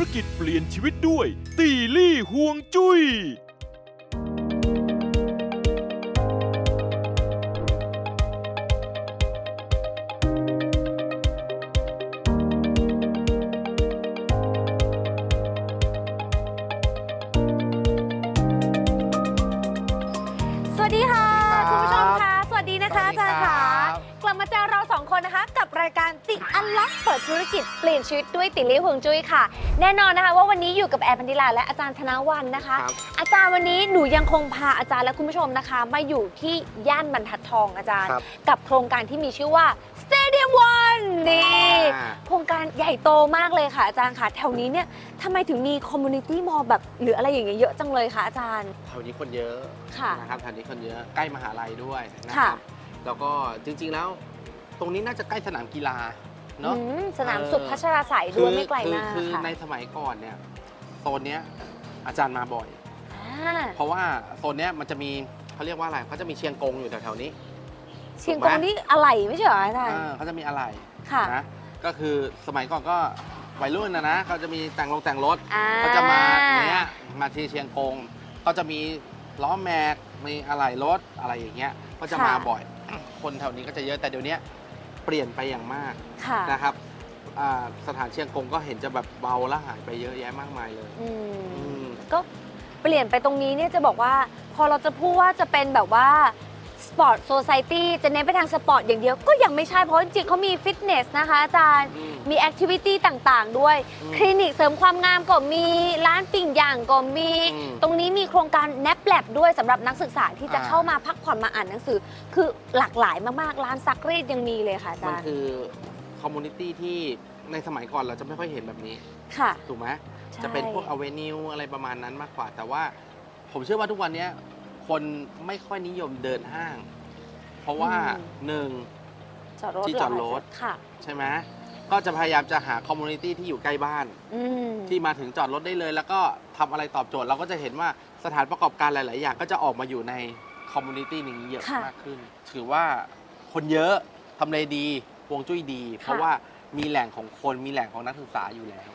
รกิจเปลี่ยนชีวิตด้วย ตีลี่ห่วงจุย้ย สวัสดีค่ะ คุณผู้ชมค่ะ วัสดีนะคะสวัอาสดีจารย์ครัค่ะบกลับมาเจอเราสองคนนะคะ กับรายการติอันล็อกเปิดธุรกิจเปลี่ยนชีวิตด้วยติลี่หวงจุ้ยค่ะ แน่นอนนะคะว่าวันนี้อยู่กับแอร์พันธิลาและอาจารย์ธนวันนะคะครับอาจารย์วันนี้หนูยังคงพาอาจารย์และคุณผู้ชมนะคะ มาอยู่ที่ย่านบรรทัดทองอาจารย์ครับกับโครงการที่มีชื่อว่า Stadium One นี่อ่า โครงการใหญ่โตมากเลยค่ะอาจารย์ค่ะแถวนี้เนี่ยทำไมถึงมีคอมมูนิตี้มอลแบบหรืออะไรอย่างเงี้ยเยอะจังเลยคะอาจารย์ แถวนี้คนเยอะค่ะนะครับแถวนี้คนเยอะใกล้มหาลัยด้วยนะคค่ะ รับแล้วก็จริงๆแล้ว ตรงนี้น่าจะใกล้สนามกีฬาเนาะ อืมสนามเออ สุพัชราสายด้วยไม่ไกลคือมากคือค่ะในสมัยก่อนเนี่ยโซนเนี้ยอาจารย์มาบ่อย อ่าเพราะว่าโซนเนี้ยมันจะมีเขาเรียกว่าอะไรเขาจะมีเชียงกงอยู่แถวๆนี้ เชียงกงนี่อะไรไม่ใช่เหรออาจารย์อ่าเขาจะมีอะไรค่ะ นะก็คือสมัยก่อนก็วัยรุ่นนะนะเขาจะมีแต่งลงแต่งรถอ่า เขาจะมาเนี้ยมาที่เชียงกงก็จะมีล้อแม็กมีอะไหล่รถอะไรอย่างเงี้ยก็จะมาบ่อย คนแถวนี้ก็จะเยอะแต่เดี๋ยวนี้เปลี่ยนไปอย่างมากค่ะนะครับอ่าสถานเชียงกงก็เห็นจะแบบเบาและหายไปเยอะแยะมากมายเลยอืม อืม ก็เปลี่ยนไปตรงนี้เนี่ยจะบอกว่า พอเราจะพูดว่าจะเป็นแบบว่าส ปอร์ตโซซ i ตี้จะเน้นไปทางสปอร์ตอย่างเดียวก็ยังไม่ใช่เพราะจริงๆเขามีฟิตเนสนะคะอาจารย์อืมมีแอคทิวิตี้ต่างๆ ด้วยอืมคลินิกเสริมความงามก็มีร้านปิ่งย่างก็มีอืมตรงนี้มีโครงการแนบแลบด้วยสำหรับนักศึกษาที่จะอ่าเข้ามาพักผ่อนมาอ่านหนังสือ คือหลากหลายมากๆ ร้านซักรีดยังมีเลยค่ะอามันจารย์คือคอมมูนิตี้ที่ในสมัยก่อนเราจะไม่ค่อยเห็นแบบนี้ค่ะถูกไหมใช่จะเป็นพวกอเวนิวอะไรประมาณนั้นมากกว่า แต่ว่าผมเชื่อว่าทุกวันเนี้ย คนไม่ค่อยนิยมเดินห้าง เพราะว่าหนึ่ง จอดรถที่จอดรถเหค่ะ ใช่ไหมก็จะพยายามจะหาคอมมูนิตี้ที่อยู่ใกล้บ้าน อืมที่มาถึงจอดรถได้เลย แล้วก็ทำอะไรตอบโจทย์เราก็จะเห็นว่าสถานประกอบการหลาย ๆ อย่าง ก็จะออกมาอยู่ในคอมมูนิตี้นี้เยอะค่ะมากขึ้น ถือว่าคนเยอะทำเลดีฮวงจุ้ยดี เพราะว่ามีแหล่งของคนมีแหล่งของนักศึกษาอยู่แล้ว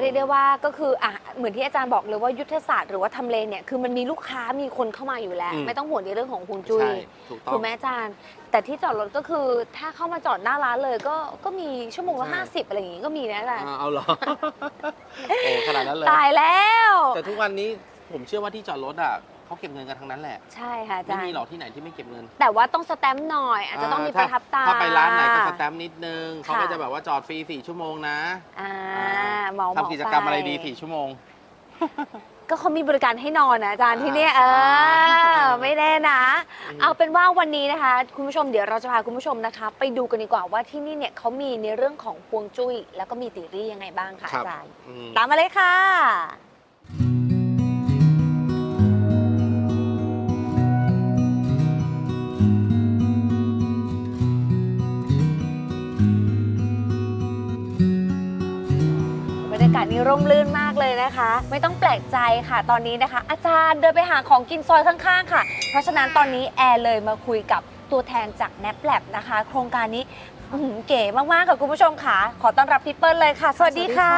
เรียกได้ว่าก็คืออะเหมือนที่อาจารย์บอกเลยว่ายุทธศาสตร์หรือว่าทำเลเนี่ยคือมันมีลูกค้ามีคนเข้ามาอยู่แล้ว อืม ไม่ต้องห่วงในเรื่องของฮวงจุ้ยใช่ถูกต้องถูกไหมอาจารย์ แต่ที่จอดรถก็คือถ้าเข้ามาจอดหน้าร้านเลยก็ก็มีชั่วโมงละใช่ ห้าสิบอะไรอย่างงี้ก็มีนะอาจารย์อ่าเอาเหรอ โอ้ขนาดนั้นเลย ตายแล้ว แต่ทุกวันนี้ผมเชื่อว่าที่จอดรถอะ เขาเก็บเงินกันทั้งนั้นแหละ ใช่ค่ะอาไม่จารมีย์หรอกที่ไหนที่ไม่เก็บเงินแต่ว่าต้องสแตมป์หน่อย อาจจะต้องมีประทับตา ถ้าไปร้านไหนก็สแตมป์นิดนึงเขาค่ะ ก็จะแบบว่าจอดฟรีสี่ชั่วโมงนะอ่าเหมาเหมาทำกิจกรรมอะไรดีไปสี่ชั่วโมง ก็เขามีบริการให้นอนนะอาจารย์ที่เนี่ยเออ่าอไม่แน่นะอืมเอาเป็นว่าวันนี้นะคะ คุณผู้ชมเดี๋ยวเราจะพาคุณผู้ชมนะคะ ไปดูกันดีกว่าว่าที่นี่เนี่ยเขามีในเรื่องของพวงจุ้ย แล้วก็มีติรี่ยังไงบ้างค่ะครับ อาจารย์ อืม ตามมาเลยค่ะบร นี้ร่มรื่นมากเลยนะคะ ไม่ต้องแปลกใจค่ะ ตอนนี้นะคะ อาจารย์เดินไปหาของกินซอยข้างๆ ค่ะ เพราะฉะนั้นตอนนี้แอร์เลยมาคุยกับตัวแทนจาก n a p l a b นะคะ โครงการนี้อื้อหือเก๋มากๆค่ะคุณผู้ชมค่ะ ขอต้อนรับพี่เปิ้ลเลยค่ะ สวัสดีค่ะ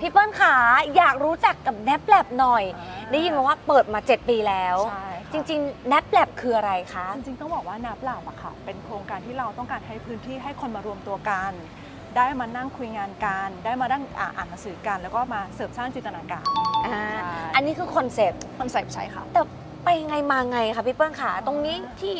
พี่เปิ้ลค่ะอยากรู้จักกับ n a p l a b หน่อย ได้ยินมาว่าเปิดมา 7 ปีแล้ว ใช่ค่ะจริงๆ n a p l a b คืออะไรคะ จริงๆ ต้องบอกว่านับหลับอะค่ะ เป็นโครงการที่เราต้องการให้พื้นที่ให้คนมารวมตัวกัน ได้มานั่งคุยงานกัน ได้มานั่งอ่าอ่านหนังสือกัน แล้วก็มาเสริมสร้างจินตนาการอ่าใช่อันนี้คือคอนเซปต์คอนเซ็ปต์ใช่ค่ะ แต่ไปไงมาไงคะพี่เปิ้ลค่ะ ตรงนี้ที่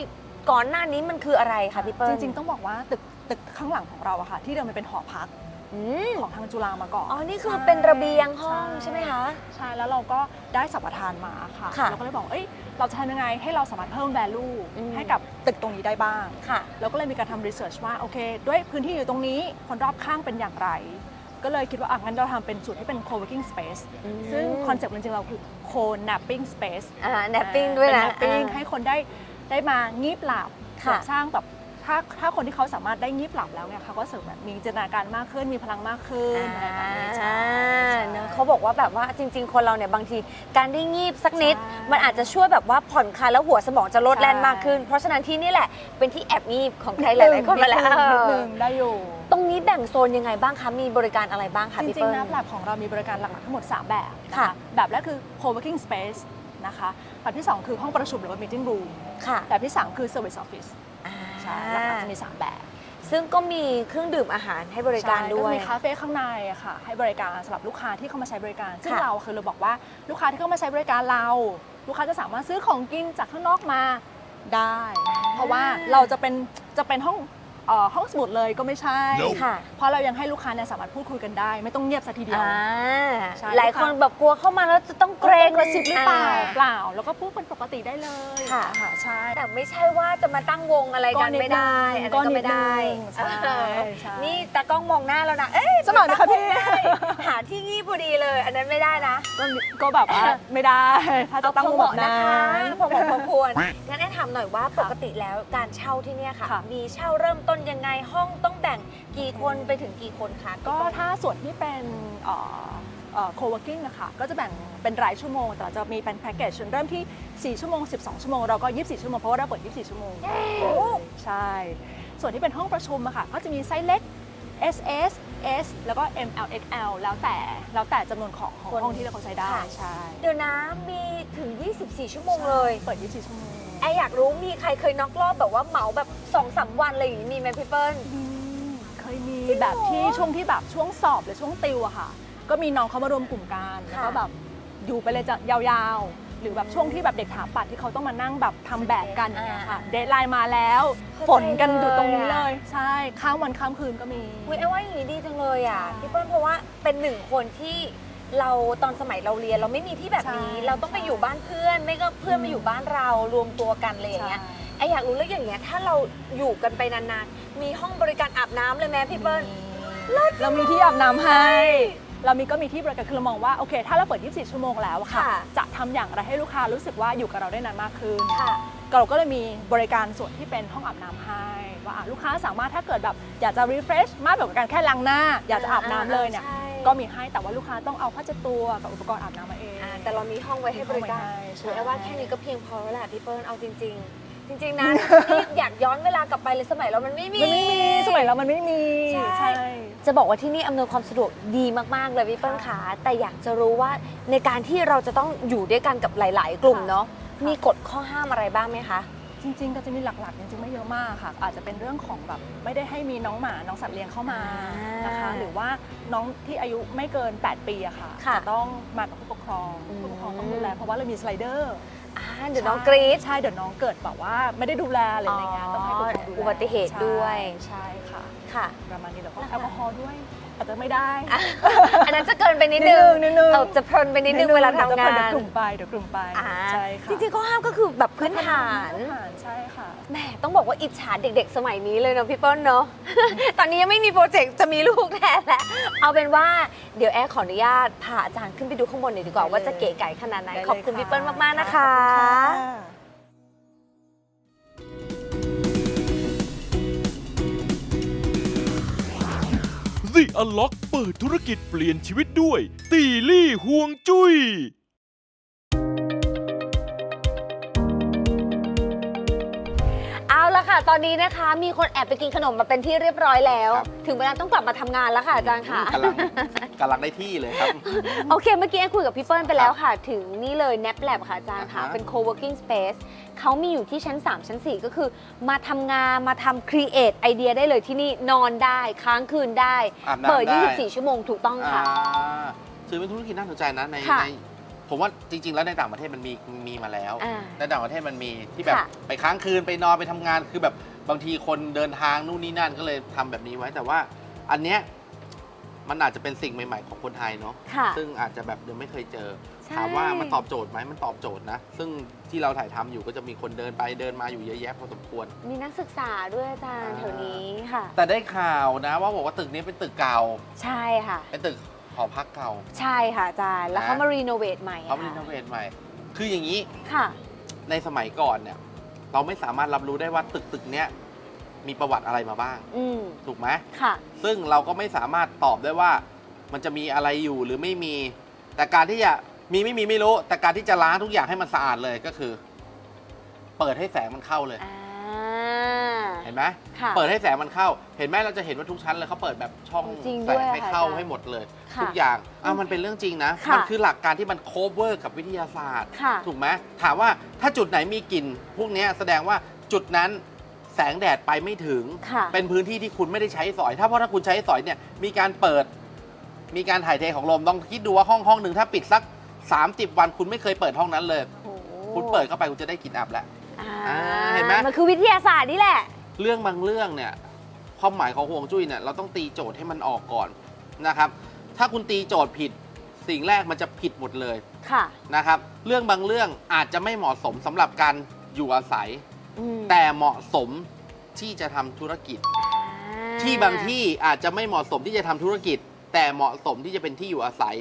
ก่อนหน้านี้มันคืออะไรคะพี่เปิ้ลจริงๆต้องบอกว่าตึกตึกข้างหลังของเราอะค่ะ ที่เดิมมันเป็นหอพัก อืมของทางจุฬามาก่อนอ๋อ นี่คือเป็นระเบียงห้องใช่ไหมคะ ใช่แล้วเราก็ได้สัมปทานมาค่ะค่ะเราก็เลยบอกเอ้ยเราจะทำยังไงให้เราสามารถเพิ่ม value อืม ให้กับตึกตรงนี้ได้บ้าง ค่ะ เราก็เลยมีการทำรีเสิร์ชว่าโอเค ด้วยพื้นที่อยู่ตรงนี้คนรอบข้างเป็นอย่างไร ก็เลยคิดว่าอะงั้นเราทำเป็นจุดที่เป็น co-working space ซึ่งคอนเซ็ปต์จริงๆเราคือ co-napping space อ่าแนปปิ้งด้วยนะ เป็น napping อ่าให้คนได้ได้มางีบหลับค่ะ เสริมสร้างแบบ ถ้าถ้าคนที่เขาสามารถได้งีบหลับแล้วเนี่ยเขาก็เสริมแบบมีจินตนาการมากขึ้นมีพลังมากขึ้นอะไรแบบนี้ใช่อ่าใช่เนอะเขาบอกว่าแบบว่าจริง ๆ คนเราเนี่ยบางทีการได้งีบสักนิดใช่มันอาจจะช่วยแบบว่าผ่อนคลายแล้วหัวสมองจะลดใช่แล่นมากขึ้น เพราะฉะนั้นที่นี่แหละเป็นที่แอบงีบของใครหลายๆคนมาแล้วนิดนึงได้อยู่ ตรงนี้แบ่งโซนยังไงบ้างคะมีบริการอะไรบ้างคะจพี่ริงเปิ้ลๆนะแลบของเรามีบริการหลักๆทั้งหมด 3 แบบนค่ะแบบแรกคือ co-working space นะคะแบบที่ 2 คือห้องประชุมหรือว่า meeting room ค่ะแบบที่ 3 คือ service office อ่าใช่หลักๆจะมี 3 แบบ ซึ่งก็มีเครื่องดื่มอาหารให้บริการใช่ด้วยก็มีคาเฟ่ข้างในอะค่ะ ให้บริการสำหรับลูกค้าที่เข้ามาใช้บริการ ซึ่งค่ะ เราคือเราบอกว่าลูกค้าที่เข้ามาใช้บริการเรา ลูกค้าจะสามารถซื้อของกินจากข้างนอกมาได้ เพราะว่าเราจะเป็นจะเป็นห้อง เอ่อห้องสมุดเลยก็ไม่ใช่ค่ะ เพราะเรายังให้ลูกค้าเนี่ยสามารถพูดคุยกันได้ ไม่ต้องเงียบสัทีเดียว อ่าใช่ หลายคนแบบกลัวเข้ามาแล้วจะต้องเกเกรรงงกระซิบหรือเปล่าอ่เปล่า แล้วก็พูดเป็นปกติได้เลยค่ะ ใช่ แต่ไม่ใช่ว่าจะมาตั้งวงอะไรกันไม่ได้อันนั้นก็ไม่ได้ใช่เออใช่นี่ตากล้องมองหน้าแล้วนะ เอ๊ะสมัครนะคะพี่ ตั้งวงได้หาที่งีบพอดีเลย อันนั้นไม่ได้นะก็ก็แบบว่าไม่ได้ ถ้าจะตั้งวงแบบนะนั้คะนพอเหมาะพอควรงั้นแอนถามหน่อยว่าปกติแล้วการเช่าที่เนี่ยค่ะ ค่ะ มีเช่าเริ่มต้นยังไงห้องต้องแบ่งกี่คนไปถึงกี่คนคะก็ถ้าส่วนที่เป็นเอ่อเอ่อ co-working นะคะก็จะแบ่งเป็นรายชั่วโมง แต่จะมีเป็นแพ็กเกจเริ่มที่ 4 ชั่วโมง 12 ชั่วโมง เราก็ 24 ชั่วโมง เพราะว่าเราเปิด 24 ชั่วโมง ใช่ ส่วนที่เป็นห้องประชุมอะค่ะก็จะมีไซส์เล็ก S S S แล้วก็ M L X L แล้วแต่แล้วแต่จำนวนของของคนห้องที่เราใช้ได้ค่ะใช่เดี๋ยวนะมีถึง 24 ชั่วโมงเลย เปิด 24 ชั่วโมงไออยากรู้มีใครเคยน็อกรอบแบบว่าเหมาแบบ 2อสามวันอะไรอย่างนี้มีไหมพี่เปิ้ลอืมเคยมีจริงเหรอแบบที่ช่วงที่แบบช่วงสอบหรือช่วงติวอะค่ะ ก็มีน้องเขามารวมกลุ่มกันแล้วก็ค่ะแบบอยู่ไปเลยจะยาวๆ หรือแบบช่วงที่แบบเด็กถาปัดที่เขาต้องมานั่งแบบทำแบบกันอย่างเนี่ยค่ะเดทไลน์มาแล้วเข้าใจฝนกันอยู่ตรงนี้เลยเลอะยใช่ข้ามวันข้ามคืนก็มี อุ้ยไอ้ว่าอย่างนี้ดีจังเลยอะใช่พี่เปิ้ลเพราะว่าเป็นหนึ่งคนที่เราตอนสมัยเราเรียนเราไม่มีที่แบบนี้ ใช่เราต้องไปอยู่บ้านเพื่อน ไม่ก็เพื่อนมาอยู่บ้านเรารวมตัวกันอะไรอย่างเงี้ย ไออยากรู้เรื่องอย่างเงี้ยถ้าเราอยู่กันไปนานๆ มีห้องบริการอาบน้ำเลยไหมพี่เปิ้ล เรามีที่อาบน้ำให้ เรามีก็มีที่บริการคือเรามองว่าโอเค ถ้าเราเปิด 24 ชั่วโมงแล้วอะค่ะ ค่ะจะทำอย่างไรให้ลูกค้ารู้สึกว่าอยู่กับเราได้นานมากขึ้นค่ะ เราก็เลยมีบริการส่วนที่เป็นห้องอาบน้ำให้ว่าอะลูกค้าสามารถถ้าเกิดแบบอยากจะ refresh มากแบบการแค่ล้างหน้า อยากจะอาบน้ำเลยเนี่ย ใช่ก็มีให้แต่ว่าลูกค้าต้องเอาผ้าเช็ดตัวกับอุปกรณ์อาบน้ำมาเอง อ่าแต่เรามีห้องไว้ให้บริการมีห้องไว้ให้ใช่โอ้ยไอ้ว่าแค่นี้ก็เพียงพอแล้วแหละพี่เปิ้ลเอาจริง ๆ จริงๆนะ นี่อยากย้อนเวลากลับไปเลยสมัยเรามันไม่มี มันไม่มีสมัยเรามันไม่มีใช่ จะบอกว่าที่นี่อำนวยความสะดวกดีมากๆเลยพี่เปิ้ลขาแต่อยากจะรู้ว่าในการที่เราจะต้องอยู่ด้วยกันกับหลาย ๆ กลุ่มเนาะมีกฎข้อห้ามอะไรบ้างไหมคะ จริง ๆ ก็จะมีหลักๆจริงๆไม่เยอะมากค่ะ อาจจะเป็นเรื่องของแบบไม่ได้ให้มีน้องหมาน้องสัตว์เลี้ยงเข้ามานะคะอ่าหรือว่าน้องที่อายุไม่เกิน 8 ปีอะค่ะ ค่ะจะต้องมากับผู้ปกครองอืมผู้ปกครองต้องดูแลเพราะว่าเรามีสไลเดอร์ อ่าเดี๋ยวน้องกรี๊ด ใช่เดี๋ยวน้องเกิดแบบว่าไม่ได้ดูแลอะไรอย่างเงี้ยอ๋อต้องให้ผู้ปกครองดูแลอุบัติเหตุด้วย ใช่ใช่ค่ะ ค่ะ ประมาณนี้แล้วก็นะคะแอลกอฮอล์ด้วย อาจจะไม่ได้อันนั้นจะเกินไปนิดนึงนิดนึงเอาจะเพลินไปนิดนึงเวลาทำงาเดี๋ยวนกลุ่มไปเดี๋ยวกลุ่มไปอ่าใช่ค่ะจริงๆข้อห้ามก็คือแบบพื้นฐานพื้นฐานใช่ค่ะแหมต้องบอกว่าอิจฉาเด็ก ๆ สมัยนี้เลยเนาะพี่เปิ้ลเนาะตอนนี้ยังไม่มีโปรเจกต์จะมีลูกแทนแล้วเอาเป็นว่าเดี๋ยวแอร์ขออนุญาตพาอาจารย์ขึ้นไปดูข้างบนหน่อยดีกว่าได้เลยว่าจะเก๋ไก่ขนาดไหนได้เลยขอบคุณค่ะพี่เปิ้ลมากๆนะคะ The Unlock เปิดธุรกิจเปลี่ยนชีวิตด้วย ตีลี่ห่วงจุ้ย ตอนนี้นะคะ มีคนแอบไปกินขนมมาเป็นที่เรียบร้อยแล้ว ครับ ถึงเวลาต้องกลับมาทำงานแล้วค่ะอาจารย์ค่ะ กำลังกำลังได้ที่เลยครับ โอเค เมื่อกี้แอนคุยกับพี่เปิ้ลไปแล้วค่ะ ถึงนี่เลย Nap Lab ค่ะอาจารย์ค่ะ อ่าฮะ เป็น co-working space เขามีอยู่ที่ชั้น 3 ชั้น 4 ก็คือ มาทำงานมาทำ create ไอเดียได้เลยที่นี่นอนได้ค้างคืนได้ อาบน้ำเปิด ได้24 ชั่วโมงถูกต้องค่ะอ่าถือเป็นธุรกิจน่าสนใจนะในค่ะ ใน ผมว่าจริง ๆ แล้วในต่างประเทศมันมีมีมาแล้ว อ่า ในต่างประเทศมันมีที่แบบค่ะ ไปค้างคืนไปนอนไปทำงานคือแบบบางทีคนเดินทางนู่นนี่นั่นก็เลยทำแบบนี้ไว้แต่ว่า อันเนี้ยมันอาจจะเป็นสิ่งใหม่ ๆ ของคนไทยเนาะค่ะ ซึ่งอาจจะแบบยังไม่เคยเจอ ใช่ ถามว่ามันตอบโจทย์ไหมมันตอบโจทย์นะ ซึ่งที่เราถ่ายทำอยู่ก็จะมีคนเดินไปเดินมาอยู่เยอะแยะพอสมควร มีนักศึกษาด้วยอาจารย์อ่า แถวนี้ค่ะ แต่ได้ข่าวนะว่าบอกว่าตึกนี้เป็นตึกเก่า ใช่ค่ะ เป็นตึก หอพักเก่า ใช่ค่ะอาจารย์ แล้วเขานะมารีโนเวทใหม่เขารีโนเวทใหม่ คืออย่างนี้ค่ะ ในสมัยก่อนเนี่ย เราไม่สามารถรับรู้ได้ว่าตึกตึกเนี้ยมีประวัติอะไรมาบ้าง อืมถูกไหมค่ะ ซึ่งเราก็ไม่สามารถตอบได้ว่า มันจะมีอะไรอยู่หรือไม่มี แต่การที่จะมีไม่มีไม่รู้ แต่การที่จะล้างทุกอย่างให้มันสะอาดเลยก็คือ เปิดให้แสงมันเข้าเลย อ่าเห็น ไหมไหมค่ะเปิดให้แสงมันเข้า เห็นไหมเราจะเห็นว่าทุกชั้นเลยเขาเปิดแบบช่องจริงแสด้วยงอะให้ค่ะเข้าอาจารย์ให้หมดเลย ค่ะทุกอย่างอะมันเป็นเรื่องจริงนะ ค่ะมันคือหลักการที่มันโคเวอร์กับวิทยาศาสตร์ ค่ะ ถูกไหมถามว่าถ้าจุดไหนมีกลิ่นพวกเนี้ยแสดงว่าจุดนั้นแสงแดดไปไม่ถึง ค่ะ เป็นพื้นที่ที่คุณไม่ได้ใช้สอย ถ้าเพราะถ้าคุณใช้สอยเนี่ย มีการเปิด มีการถ่ายเทของลม ต้องคิดดูว่าห้องห้องหนึ่งถ้าปิดสัก 30 วันคุณไม่เคยเปิดห้องนั้นเลย โอ้โหคุณเปิดเข้าไปคุณจะได้กลิ่นอับแล้ว อ่าอ่าเห็นไหม มันคือวิทยาศาสตร์นี่แหละ เรื่องบางเรื่องเนี่ยความหมายของห่วงจุ้ยเนี่ยเราต้องตีโจทย์ให้มันออกก่อนนะครับ ถ้าคุณตีโจทย์ผิดสิ่งแรกมันจะผิดหมดเลยค่ะนะครับ เรื่องบางเรื่องอาจจะไม่เหมาะสมสำหรับการอยู่อาศัยอืมแต่เหมาะสมที่จะทำธุรกิจอ่ที่บางที่อาจจะไม่เหมาะสมที่จะทำธุรกิจ แต่เหมาะสมที่จะเป็นที่อยู่อาศัย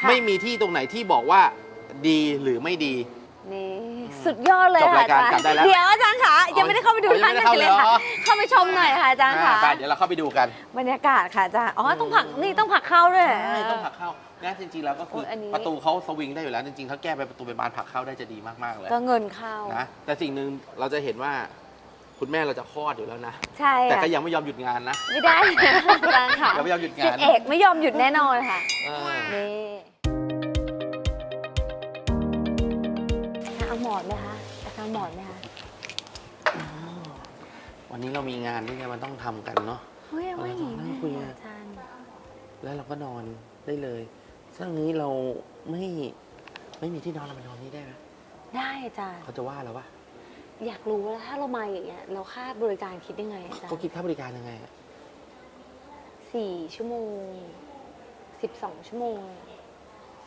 ค่ะไม่มีที่ตรงไหนที่บอกว่าดีหรือไม่ดี นี่สุดยอดเลยจบรายการค่ะกลับได้แล้ว เดี๋ยวอาจารย์คะยังไม่ได้เข้าไปดูอ๋อยังท่านไม่ได้กันเลยค่ะเข้าเลยเหรอเข้าไปชมหน่อยค่ะอาจารย์อ่าค่ะ ไปเดี๋ยวเราเข้าไปดูกัน บรรยากาศค่ะอาจารย์อ๋อต้องผลักนี่ต้องผลักเข้าด้วย ใช่ต้องผลักเข้านะจริงๆแล้วก็คือโอ้ยอันนี้ ประตูเขาสวิงได้อยู่แล้วจริงๆเขาแก้ไปประตูไปบานผลักเข้าได้จะดีมากๆเลยก็เงินเข้านะแต่สิ่งหนึ่งเราจะเห็นว่าคุณแม่เราจะคลอดอยู่แล้วนะ ใช่แต่ค่ะก็ยังไม่ยอมหยุดงานนะไม่ได้นะอาจารย์ค่ะยังไม่ยอมหยุดสิงาบนเอกไม่ยอมหยุดแน่นอนค่ะเออ นี่ หมอนไหมคะอาจารย์เอาหมอนไหมคะวันนี้เรามีงานที่มันต้องทำกันเนาะ เฮ้ยเอาไว้อย่างนี้นั่งคุยแม่อะ อาจารย์แล้วเราก็นอนได้เลยซึ่งนี้เราไม่ไม่มีที่นอนเรามานอนนี่ได้ไหมได้อาจารย์ เขาจะว่าเราปะอยากรู้ว่าถ้าเรามาอย่างเงี้ยเราค่าบริการคิดยังไงอาจารเขาย์คิดค่าบริการยังไงอะสี่ชั่วโมงสิบสองชั่วโมง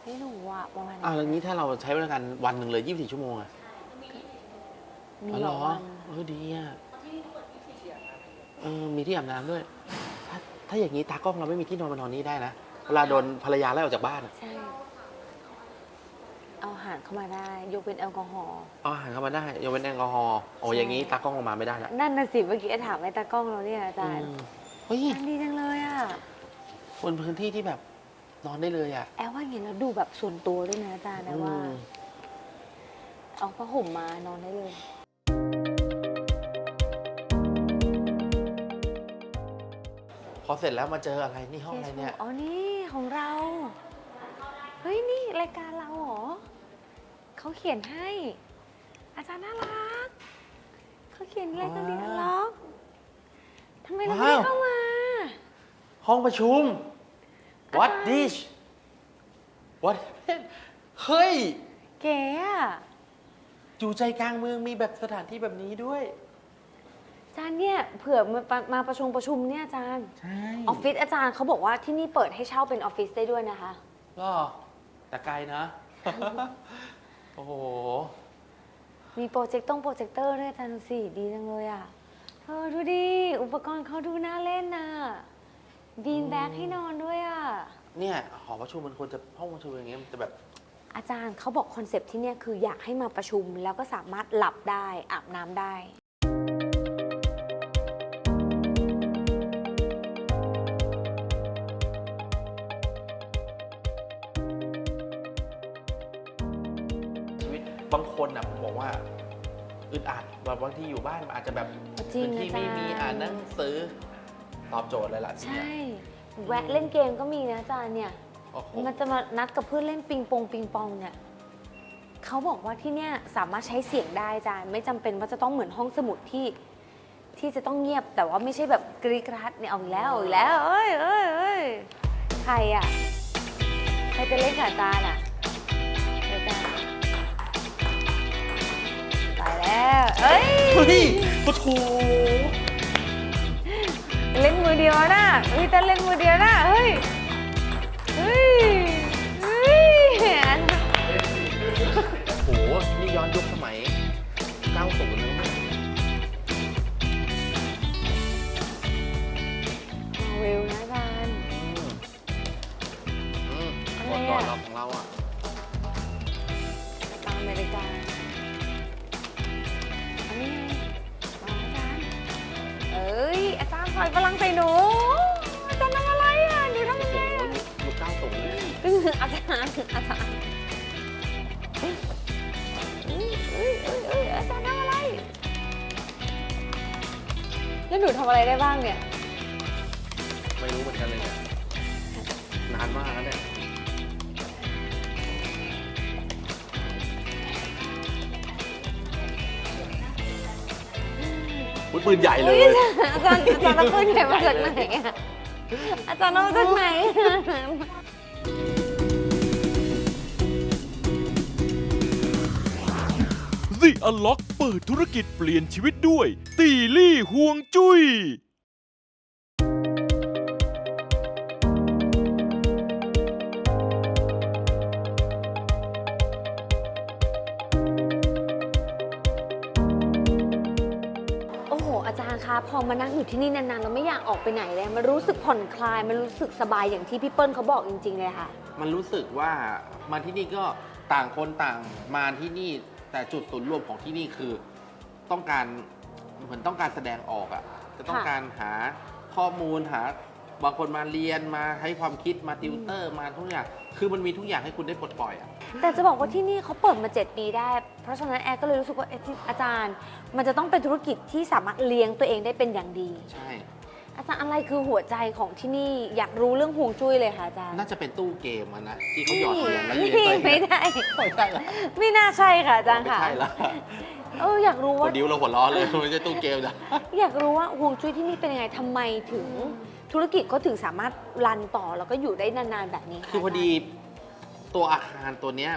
ไม่รู้ว่าประมาณอ่าแล้วนี้ถ้าเราใช้บริการวันหนึ่งเลย 24 ชั่วโมงอะมีอ๋อหเหรรออวันเออดีอะเออมีที่อาบน้ำด้วย ถ้าถ้าอย่างนี้ตากล้องเราไม่มีที่นอนมานอนนี่ได้นะเวลาโดนภรรยาไล่ออกจากบ้านอะใช่ เอาอาหารเข้ามาได้ ยกเป็นแอลกอฮอล์ เอาอาหารเข้ามาได้ยกเว้นแอลกอฮอล์โอ้ใช่อย่างนี้ตากล้องลงมาไม่ได้ละนั่นน่ะสิเมื่อกี้ถามไอ้ตากล้องเราเนี่ยอาจารย์อืมเฮ้ย อันดีจังเลยอะบนพื้นที่ที่แบบ นอนได้เลยอะ แอลว่าอย่างนี้แล้วดูแบบส่วนตัวด้วยนะอาจารย์นะว่าอืมเอาผ้าห่มมานอนได้เลย พอเสร็จแล้วมาเจออะไรนี่ห้องอะไรเนี่ย อ๋อ นี่ของเรา เฮ้ย นี่รายการเราเหรอ เขาเขียนให้ อาจารย์น่ารัก เขาเขียนรายการดีอัลล็อกทำไมเราไม่ได้เข้ามา ห้องประชุม What อาจารย์ this What happened เฮ้ย เก๋อะอยู่ใจกลางเมืองมีแบบสถานที่แบบนี้ด้วย อาจารย์เนี่ยเผื่อมามามาประชุมประชุมเนี่ยอาจารย์ใช่ออฟฟิศอาจารย์เขาบอกว่าที่นี่เปิดให้เช่าเป็นออฟฟิศได้ด้วยนะคะก็แต่ไกลนะ โอ้โห มีโปรเจคต้องโปรเจคเตอร์ด้วยอาจารย์ดูสิดีจังเลยอะเออดูดิ อุปกรณ์เขาดูน่าเล่นน่ะบีนแบ็กให้นอนด้วยอะ เนี่ยหอประชุมมันควรจะห้องประชุมอย่างเงี้ยมันจะแบบ อาจารย์เขาบอกคอนเซปต์ที่เนี่ยคืออยากให้มาประชุมแล้วก็สามารถหลับได้อาบน้ำได้ ชีวิตบางคนอะผมบอกว่าอึดอัดแบบบางทีอยู่บ้านอาจจะแบบจริงพื้นที่ไม่มีอาจารย์ อ่านหนังสือตอบโจทย์เลยล่ะทีเนี้ใช่ย แวะเล่นเกมก็มีนะอาจารย์เนี่ย โอ้โหมันจะมานัดกับเพื่อนเล่นปิงปองปิงปองเนี่ยเขาบอกว่าที่เนี่ยสามารถใช้เสียงได้อาจารย์ไม่จำเป็นว่าจะต้องเหมือนห้องสมุดที่ ที่จะต้องเงียบแต่ว่าไม่ใช่แบบกรีดกรัดเนี่ยเอาอีกแล้วเอาอีกแล้วเอ้ยเอ้ยเอ้ยใครอะใครจะเล่นกับอาจารย์อะอาจารย์ไปแล้วเอ้ย เฮ้ยโอ้โห เล่นมือเดียวนะเฮ้ยแต่เล่นมือเดียวนะเฮ้ยางเนี่ย ไม่รู้เหมือนกันเลยเนี่ยนานมากแล้วเนี่ยอุ๊ยปืนใหญ่เลยอาจารย์อาจารย์เอาปืนใหญ่มาจากไหนอะอาจารย์เอามาจากไหน The Unlock เปิดธุรกิจเปลี่ยนชีวิตด้วย ตีลี่ห่วงจุย้ พอมานั่งอยู่ที่นี่นานๆเราไม่อยากออกไปไหนเลยมันรู้สึกผ่อนคลายมันรู้สึกสบายอย่างที่พี่เปิ้ลเขาบอกจริง ๆ เลยค่ะ มันรู้สึกว่ามาที่นี่ก็ต่างคนต่างมาที่นี่ แต่จุดศูนย์รวมของที่นี่คือ ต้องการเหมือนต้องการแสดงออกอะจะต้องค่ะการหาข้อมูลหา บางคนมาเรียนมาให้ความคิดมาติวเตอร์มาทุกอย่าง คือมันมีทุกอย่างให้คุณได้ปลดปล่อยอะ แต่จะบอกว่าที่นี่เขาเปิดมา 7 ปีได้ เพราะฉะนั้นแอร์ก็เลยรู้สึกว่าเอ๊ะที่อาจารย์ มันจะต้องเป็นธุรกิจที่สามารถเลี้ยงตัวเองได้เป็นอย่างดี ใช่ อาจารย์อะไรคือหัวใจของที่นี่อยากรู้เรื่องห่วงจุ้ยเลยค่ะอาจารย์น่าจะเป็นตู้เกมอะนะที่เขาหยอดเหรียญแล้วยืนนี่ตัวเองไม่ได้ ไม่ใช่เหรอไม่น่าใช่ค่ะอาจารย์ไม่ค่ะใช่ละเอออยากรู้พว่าอดิวเราหัวล้อเลยไม่ใช่ตู้เกมนะ อยากรู้ว่าห่วงจุ้ยที่นี่เป็นยังไงทำไมถึง ธุรกิจเขาถึงสามารถรันต่อแล้วก็อยู่ได้นานๆแบบนี้ะคือพอดีตัวอาคารตัวเนี้ย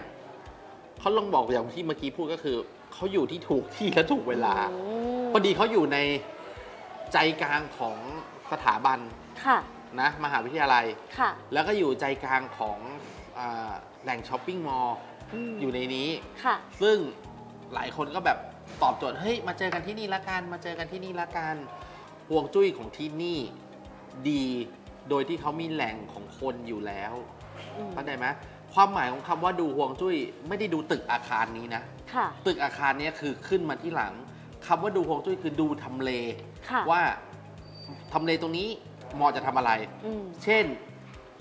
เขาลองบอกอย่างที่เมื่อกี้พูดก็คือเขาอยู่ที่ถูกที่และถูกเวลา อืมพอดีเขาอยู่ในใจกลางของสถาบันค่ะ นะมหาวิทยาลัย ค่ะแล้วก็อยู่ใจกลางของอาแหล่งช้อปปิ้งมอลล์มอยู่ในนี้ ค่ะ ซึ่งหลายคนก็แบบตอบโจทย์เฮ้ยมาเจอกันที่นี่ละกันมาเจอกันที่นี่ละกันห่วงจุ้ยของที่นี่ ดีโดยที่เขามีแหล่งของคนอยู่แล้วอืมเข้าใจไหมความหมายของคำว่าดูห่วงจุ้ยไม่ได้ดูตึกอาคารนี้นะ ค่ะ ตึกอาคารเนี้ยคือขึ้นมาที่หลังคำว่าดูห่วงจุ้ยคือดูทำเล ค่ะว่าทำเลตรงนี้เหมาะจะทำอะไร อืมเช่น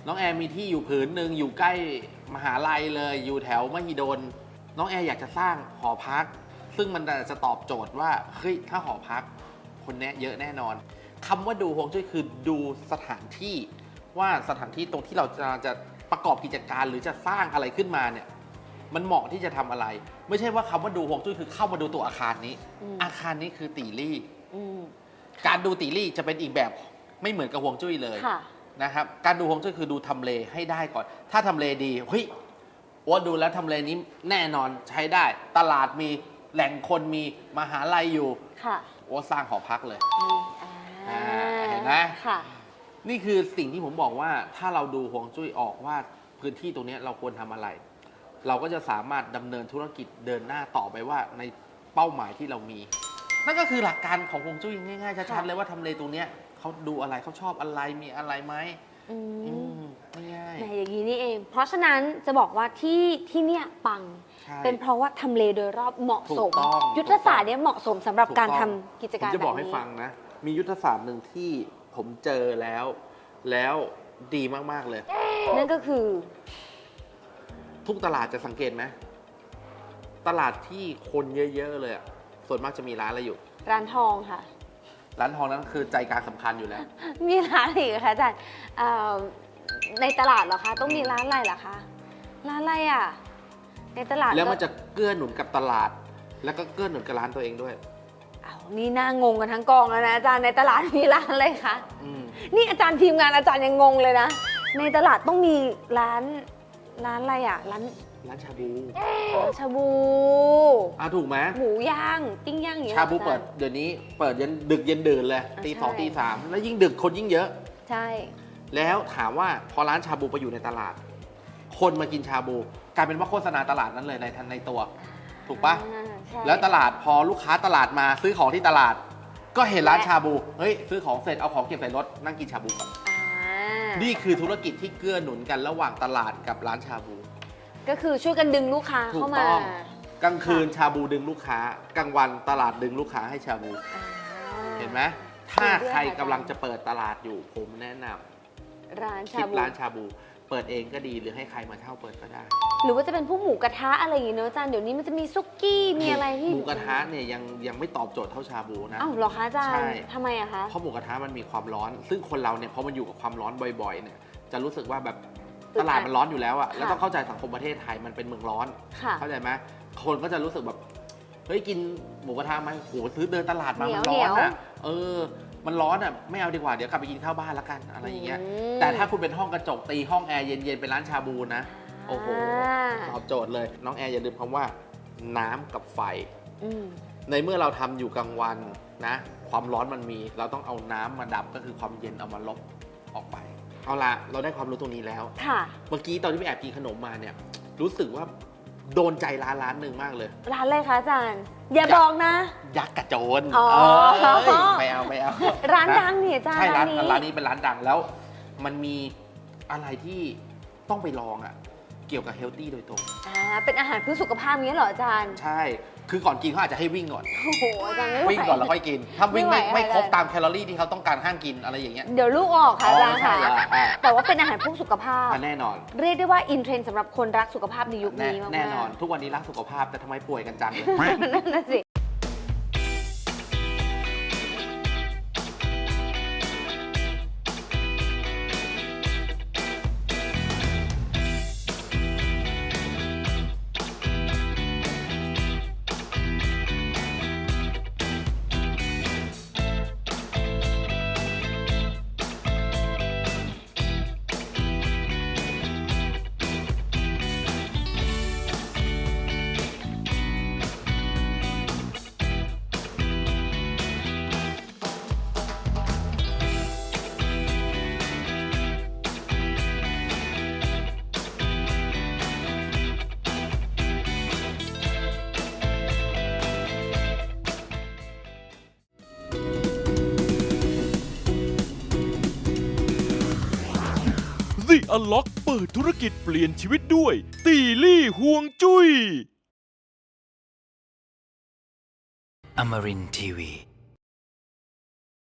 น้องแอร์มีที่อยู่ผืนหนึ่งอยู่ใกล้มหาลัยเลยอยู่แถวมหิดล น้องแอร์อยากจะสร้างหอพัก ซึ่งมันจะตอบโจทย์ว่าเฮ้ยถ้าหอพัก คนเนี้ยเยอะแน่นอน คำว่าดูฮวงจุ้ยคือดูสถานที่ว่าสถานที่ตรงที่เราจะจะประกอบกิจการหรือจะสร้างอะไรขึ้นมาเนี่ยมันเหมาะที่จะทำอะไร ไม่ใช่ว่าคำว่าดูฮวงจุ้ยคือเข้ามาดูตัวอาคารนี้อืมอาคารนี้คือตีลี่อืมการดูตีลี่จะเป็นอีกแบบไม่เหมือนกับฮวงจุ้ยเลยค่ะนะครับการดูฮวงจุ้ยคือดูทำเลให้ได้ก่อน ถ้าทำเลดีเฮ้ยโอ้ดูแล้วทำเลนี้แน่นอนใช้ได้ ตลาดมีแหล่งคนมีมหาลัยอยู่ค่ะโอ้สร้างหอพักเลยนี่ อ่าอ่าเห็นไหมค่ะ นี่คือสิ่งที่ผมบอกว่าถ้าเราดูฮวงจุ้ยออกว่าพื้นที่ตรงเนี้ยเราควรทำอะไร เราก็จะสามารถดำเนินธุรกิจเดินหน้าต่อไปว่าในเป้าหมายที่เรามี นั่นก็คือหลักการของฮวงจุ้ยง่ายๆชัดค่ะๆเลยว่าทำเลตรงเนี้ยเขาดูอะไรเขาชอบอะไรมีอะไรไหมอือืมมง่ายแหมอย่างนี้นี่เอง เพราะฉะนั้นจะบอกว่าที่ที่เนี่ยปัง ๆใช่ เป็นเพราะว่าทำเลโดยรอบเหมาะสม ถูกต้องยุทธศาสตร์เนี่ยเหมาะสมสำหรับถูกการต้ทำองกิจการผมจะแบบบอกให้นี้ ฟังนะ มียุทธศาสตร์หนึ่งที่ผมเจอแล้ว แล้วดีมาก ๆ เลย นั่นก็คือ ทุกตลาดจะสังเกตไหมตลาดที่คนเยอะ ๆ เลยอะส่วนมากจะมีร้านอะไรอยู่ ร้านทองค่ะ ร้านทองนั้นคือใจกลางสำคัญอยู่แล้ว มีร้านอะไรอีกคะอาจารย์เอ่อในตลาดเหรอคะต้องมีร้านอะไรเหรอคะร้านอะไรอะ ในตลาดแล้วมันก็จะเกื้อหนุนกับตลาด แล้วก็เกื้อหนุนกับร้านตัวเองด้วย อ้าวนี่น่างงกันทั้งกองแล้วนะอาจารย์ในตลาดมีร้านอะไรคะ อืมนี่อาจารย์ทีมงานอาจารย์ยังงงเลยนะ ในตลาดต้องมีร้านร้านอะไรอะ ร้านร้านชาบูร้านชาบูอะถูกไหมหมูย่างปิ้งย่างอย่างเงี้ยชาบูหรอเปิอดจารย์ เดี๋ยวนี้เปิดยันดึกเย็นดื่นเลยอะตีใช่สองตีสามแล้วยิ่งดึกคนยิ่งเยอะ ใช่ แล้วถามว่าพอร้านชาบูไปอยู่ในตลาด คนมากินชาบู กลายเป็นว่าโฆษณาตลาดนั้นเลยในทันในตัว ถูกปะอ่าใช่แล้วตลาดพอลูกค้าตลาดมาซื้อของที่ตลาด ก็เห็นร้านชาบู เฮ้ย ซื้อของเสร็จเอาของเก็บใส่รถนั่งกินชาบูก่อนอ่านี่คือธุรกิจที่เกื้อหนุนกันระหว่างตลาดกับร้านชาบู ก็คือช่วยกันดึงลูกค้าถูเข้ากมาต้อง กลางคืนชาบูดึงลูกค้ากลางวันตลาดดึงลูกค้าให้ชาบู อ่า เห็นไหมถ้าเห็นด้วยใครค่ะกำลังจะเปิดตลาดอยู่ผมแนะนำร้านคชาลิปบูร้านชาบู เปิดเองก็ดีหรือให้ใครมาเช่าเปิดก็ได้ หรือว่าจะเป็นพวกหมูกระทะอะไรอย่างเงี้ยเนอะอาจารย์เดี๋ยวนี้มันจะมีซุกี้มีอะไรที่หมูกระทะเนี่ยยังยังไม่ตอบโจทย์เท่าชาบูนะ อ้าวเหรอคะอาจารใช่ย์ทำไมอะคะเพราะหมูกระทะมันมีความร้อน ซึ่งคนเราเนี่ยพอมันอยู่กับความร้อนบ่อยๆเนี่ยจะรู้สึกว่าแบบอึดอัดตลาดมันร้อนอยู่แล้วอะค่ะแล้วต้องเข้าใจสังคมประเทศไทยมันเป็นเมืองร้อน ค่ะ เข้าใจไหมคนก็จะรู้สึกแบบ เฮ้ย กินหมูกระทะไหมโหซื้อเดินตลาดมา เหนีมัยวนร้อนเหนียวอะเออ มันร้อนอะไม่เอาดีกว่าเดี๋ยวกลับไปกินข้าวบ้านละกันอะไรอย่างเงี้ยมแต่ถ้าคุณเป็นห้องกระจกตีห้องแอร์เย็นๆเป็นร้านชาบูนะ โอ้โหอ่าตอบโจทย์เลย น้องแอร์อย่าลืมคำว่า น้ำกับไฟ อืม ในเมื่อเราทำอยู่กลางวันนะ ความร้อนมันมี เราต้องเอาน้ำมาดับก็คือความเย็นเอามาลบออกไป เอาละเราได้ความรู้ตรงนี้แล้ว ค่ะ เมื่อกี้ตอนที่ไปแอบกินขนมมาเนี่ย รู้สึกว่า โดนใจร้านร้านหนึ่งมากเลย ร้านอะไรคะอาจารย์ อย่าบอกนะ ยักษ์กระโจนอ๋อ เอ้ยไม่เอาไม่เอาร้านนะดังเนี่ยอาจารย์ใช่ร้านนี้ร้านนี้เป็นร้านดังแล้ว มันมีอะไรที่ต้องไปลองอะ เกี่ยวกับเฮลตี้โดยตรง อ่าเป็นอาหารเพื่อสุขภาพเงี้ยเหรออาจารย์ใช่ คือก่อนกินเขาอาจจะให้วิ่งก่อน โอ้โหอาจารย์ไม่ไหววิ่งก่อนแล้วค่อยกิน ถ้าวิ่งไม่ไม่ไหวไม่ครบอาจารย์ตามแคลอรี่ที่เขาต้องการห้ามกินอะไรอย่างเงี้ย เดี๋ยวลูกออกค่ะอาจารย์ใช่ค่ะแล้วอะ แต่ว่าเป็นอาหารเพื่อสุขภาพ อะแน่นอน เรียกได้ว่าอินเทรนด์สำหรับคนรักสุขภาพในยุคแน่นี้มากๆแน่นอน ทุกวันนี้รักสุขภาพแต่ทำไมป่วยกันจังเลย นั่นน่ะสิ The Unlock เปิดธุรกิจเปลี่ยนชีวิตด้วย ตีลี่ห่วงจุ้ย Amarin Tiwi.